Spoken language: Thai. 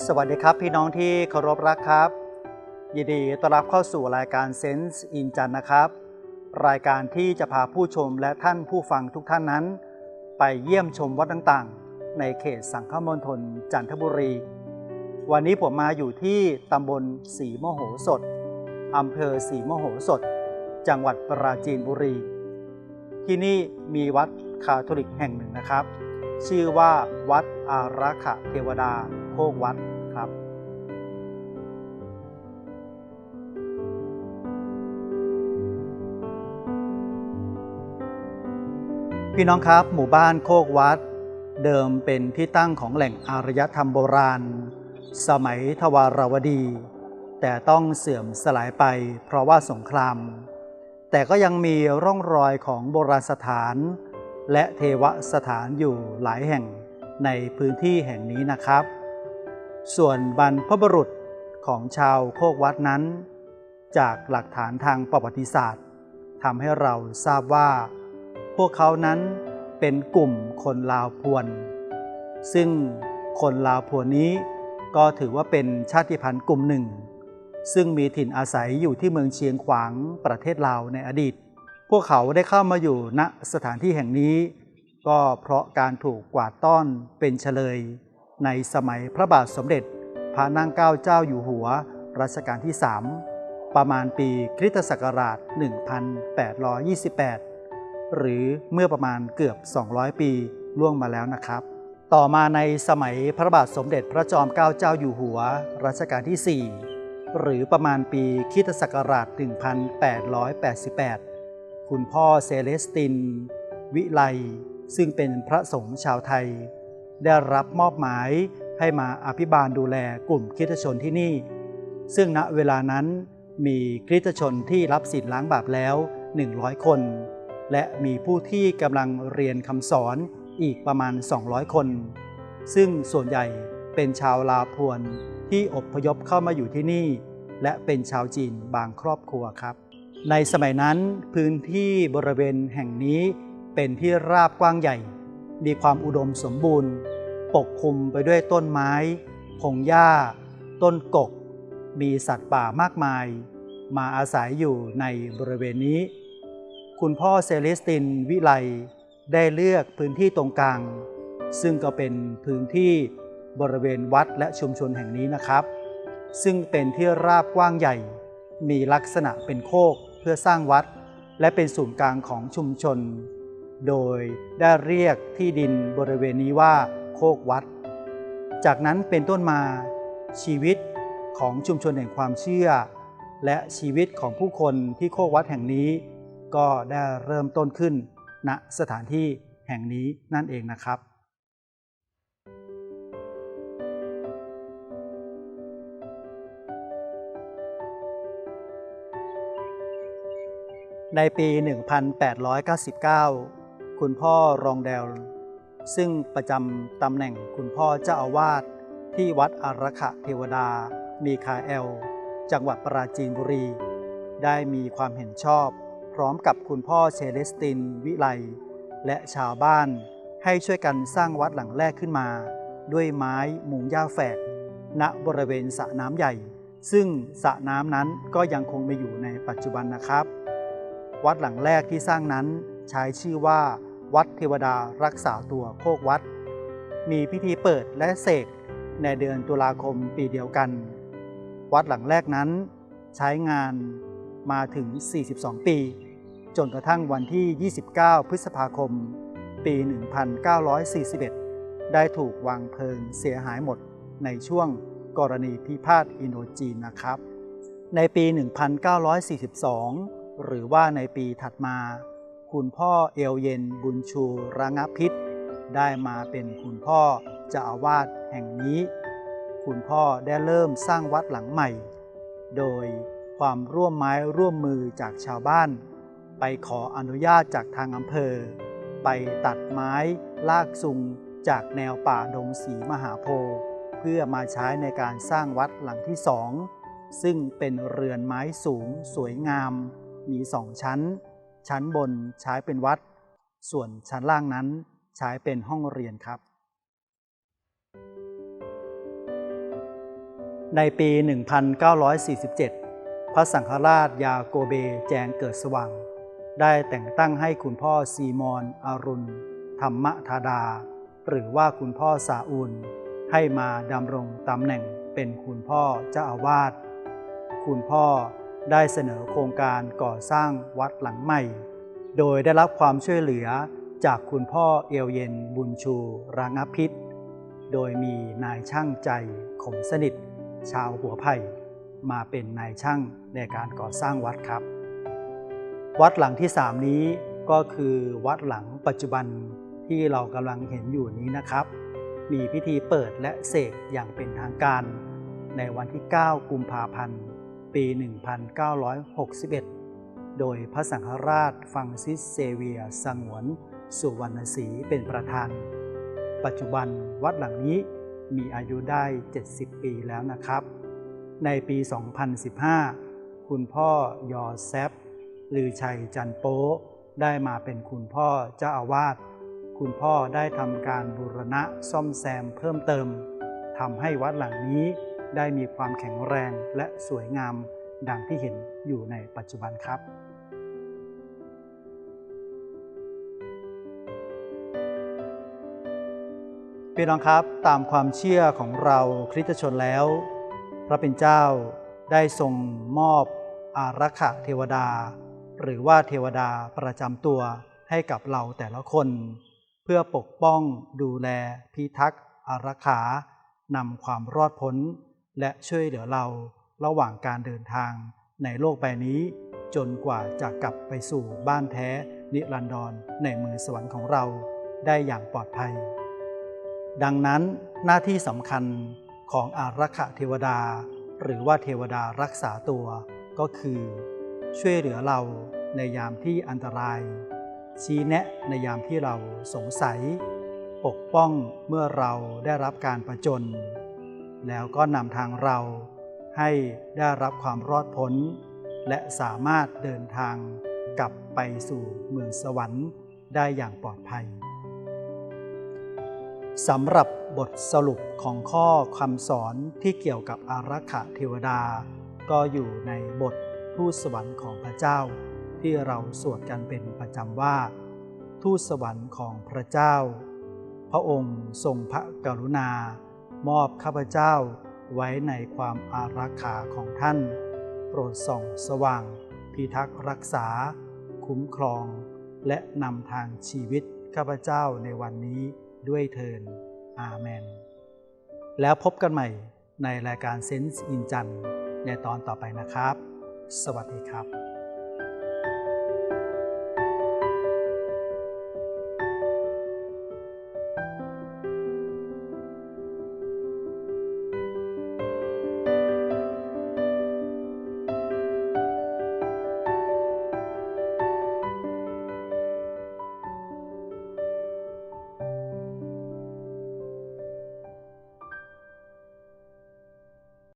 สวัสดีครับ พี่น้องที่เคารพรักครับ ยินดีต้อนรับเข้าสู่รายการ Sense in จันนะครับ รายการที่จะพาผู้ชมและท่านผู้ฟังทุกท่านนั้น ไปเยี่ยมชมวัดต่างๆ ในเขตสังฆมณฑลจันทบุรี วันนี้ผมมาอยู่ที่ตำบลศรีมโหสถอำเภอศรีมโหสถ จังหวัดปราจีนบุรี ที่นี่มีวัดคาทอลิกแห่งหนึ่งนะครับ ชื่อว่าวัดอารักขเทวดา โคกวัดครับพี่น้องครับ หมู่บ้านโคกวัด เดิมเป็นที่ตั้งของแหล่งอารยธรรมโบราณ สมัยทวารวดี แต่ต้องเสื่อมสลายไปเพราะว่าสงคราม แต่ก็ยังมีร่องรอยของโบราณสถาน และเทวสถานอยู่หลายแห่งในพื้นที่แห่งนี้นะครับ ส่วนบรรพบุรุษของชาวโคกวัดนั้น จากหลักฐานทางประวัติศาสตร์ทำให้เราทราบว่า พวกเขานั้นเป็นกลุ่มคนลาวพวน ซึ่งคนลาวพวนนี้ก็ถือว่าเป็นชาติพันธุ์กลุ่มหนึ่ง ซึ่งมีถิ่นอาศัยอยู่ที่เมืองเชียงขวางประเทศลาวในอดีต พวกเขาได้เข้ามาอยู่ณสถานที่แห่งนี้ ก็เพราะการถูกกวาดต้อนเป็นเฉลย ในสมัยพระบาทสมเด็จ พระนางเกล้าเจ้าอยู่หัวรัชกาลที่ 3 ประมาณปีคริสตศักราช 1828 หรือเมื่อประมาณเกือบ 200 ปีล่วงมาแล้วนะครับ ต่อมาในสมัยพระบาทสมเด็จพระจอมเกล้าเจ้าอยู่หัวรัชกาลที่ 4 หรือประมาณปีคริสตศักราช 1888 คุณพ่อเซเลสติน วิไลซึ่งเป็นพระสงฆ์ชาวไทย ได้รับมอบหมายให้มาอภิบาลดูแลกลุ่มคริสตชนที่นี่ ซึ่งณเวลานั้นมีคริสตชนที่รับสิทธิล้างบาปแล้ว 100 คน และมีผู้ที่กำลังเรียนคำสอนอีกประมาณ 200 คน ซึ่งส่วนใหญ่เป็นชาวลาพวนที่อพยพเข้ามาอยู่ที่นี่ และเป็นชาวจีนบางครอบครัวครับ ในสมัยนั้นพื้นที่บริเวณแห่งนี้เป็นที่ราบกว้างใหญ่ มีความอุดมสมบูรณ์ ปกคลุมไปด้วยต้นไม้ พงหญ้า ต้นกก มีสัตว์ป่ามากมาย มาอาศัยอยู่ในบริเวณนี้ คุณพ่อเซเลสตินวิไลได้เลือกพื้นที่ตรงกลาง ซึ่งก็เป็นพื้นที่บริเวณวัดและชุมชนแห่งนี้นะครับ ซึ่งเป็นที่ราบกว้างใหญ่ มีลักษณะเป็นโคกเพื่อสร้างวัด และเป็นศูนย์กลางของชุมชน โดยได้เรียกที่ดินบริเวณนี้ว่าโคกวัด จากนั้นเป็นต้นมาชีวิตของชุมชนแห่งความเชื่อ และชีวิตของผู้คนที่โคกวัดแห่งนี้ ก็ได้เริ่มต้นขึ้นณสถานที่แห่งนี้นั่นเองนะครับในปี 1899 คุณพ่อรองแดลซึ่งประจำตำแหน่งคุณพ่อเจ้าอาวาสที่วัดอารักขเทวดา มีคาเอล จังหวัดปราจีนบุรี ได้มีความเห็นชอบ พร้อมกับคุณพ่อเชเลสติน วิไล และชาวบ้านให้ช่วยกันสร้างวัดหลังแรกขึ้นมา ด้วยไม้มุงหญ้าแฝก ณบริเวณสระน้ำใหญ่ ซึ่งสระน้ำนั้นก็ยังคงมีอยู่ในปัจจุบันนะครับ วัดหลังแรกที่สร้างนั้นใช้ชื่อว่า วัดเทวดารักษาตัวโคกวัด มีพิธีเปิดและเสกในเดือนตุลาคมปีเดียวกัน วัดหลังแรกนั้น ใช้งานมาถึง 42 ปี จนกระทั่งวันที่ 29 พฤษภาคม ปี 1941 ได้ถูกวางเพลิงเสียหายหมดในช่วงกรณีพิพาทอินโดจีนนะครับ ในปี 1942 หรือว่าในปีถัดมา คุณพ่อเอลเย็นบุญชูระงพิษ ได้มาเป็นคุณพ่อเจ้าอาวาสแห่งนี้ คุณพ่อได้เริ่มสร้างวัดหลังใหม่ โดยความร่วมไม้ร่วมมือจากชาวบ้าน ไปขออนุญาตจากทางอำเภอ ไปตัดไม้ลากซุงจากแนวป่าดงสีมหาโพธิ์เพื่อมาใช้ในการสร้างวัดหลังที่สองซึ่งเป็นเรือนไม้สูงสวยงาม มีสองชั้น ชั้นบนใช้เป็นวัด ส่วนชั้นล่างนั้นใช้เป็นห้องเรียนครับ ในปี 1947 พระสังฆราชยาโกเบแจงเกิดสว่าง ได้แต่งตั้งให้คุณพ่อซีมอนอารุณ ธรรมธาดา หรือว่าคุณพ่อสาอุลให้มาดำรงตำแหน่งเป็นคุณพ่อเจ้าอาวาส คุณพ่อ ได้เสนอโครงการก่อสร้างวัดหลังใหม่ โดยได้รับความช่วยเหลือจากคุณพ่อเอลเย็นบุญชูรังพิษ โดยมีนายช่างใจขมสนิท ชาวหัวไผ่มาเป็นนายช่างในการก่อสร้างวัดครับ วัดหลังที่สามนี้ก็คือวัดหลังปัจจุบันที่เรากำลังเห็นอยู่นี้นะครับ มีพิธีเปิดและเสกอย่างเป็นทางการ ในวันที่ 9 กุมภาพันธ์ ปี 1961 โดยพระสังฆราชฟังซิสเซเวียสงวน สุวรรณศรีเป็นประธาน ปัจจุบันวัดหลังนี้มีอายุได้ 70 ปีแล้วนะครับ ในปี 2015 คุณพ่อยอแซฟลือชัยจันโป๊ได้มาเป็นคุณพ่อเจ้าอาวาส คุณพ่อได้ทำการบูรณะซ่อมแซมเพิ่มเติมทำให้วัดหลังนี้ ได้มีความแข็งแรงและสวยงามดังที่เห็นอยู่ในปัจจุบันครับพี่น้องครับตามความเชื่อของเราคริสตชนแล้ว พระเป็นเจ้าได้ทรงมอบอารักขเทวดา หรือว่าเทวดาประจำตัวให้กับเราแต่ละคน เพื่อปกป้องดูแลพิทักษ์อารักขานำความรอดพ้น และช่วยเหลือเราระหว่างการเดินทางในโลกใบนี้ จนกว่าจะกลับไปสู่บ้านแท้นิรันดรในมือสวรรค์ของเราได้อย่างปลอดภัย ดังนั้นหน้าที่สำคัญของอารักขเทวดา หรือว่าเทวดารักษาตัวก็คือ ช่วยเหลือเราในยามที่อันตราย ชี้แนะในยามที่เราสงสัย ปกป้องเมื่อเราได้รับการประจน แล้วก็นำทางเราให้ได้รับความรอดพ้น และสามารถเดินทางกลับไปสู่เมืองสวรรค์ได้อย่างปลอดภัยสำหรับบทสรุปของข้อคำสอนที่เกี่ยวกับอารักขเทวดา ก็อยู่ในบททูตสวรรค์ของพระเจ้า ที่เราสวดกันเป็นประจำว่า ทูตสวรรค์ของพระเจ้า พระองค์ทรงพระกรุณา มอบข้าพเจ้าไว้ในความอารักขาของท่าน โปรดส่องสว่าง พิทักษ์รักษา คุ้มครอง และนำทางชีวิตข้าพเจ้าในวันนี้ด้วยเทินอาเมน แล้วพบกันใหม่ในรายการเซนส์อินจันในตอนต่อไปนะครับ สวัสดีครับ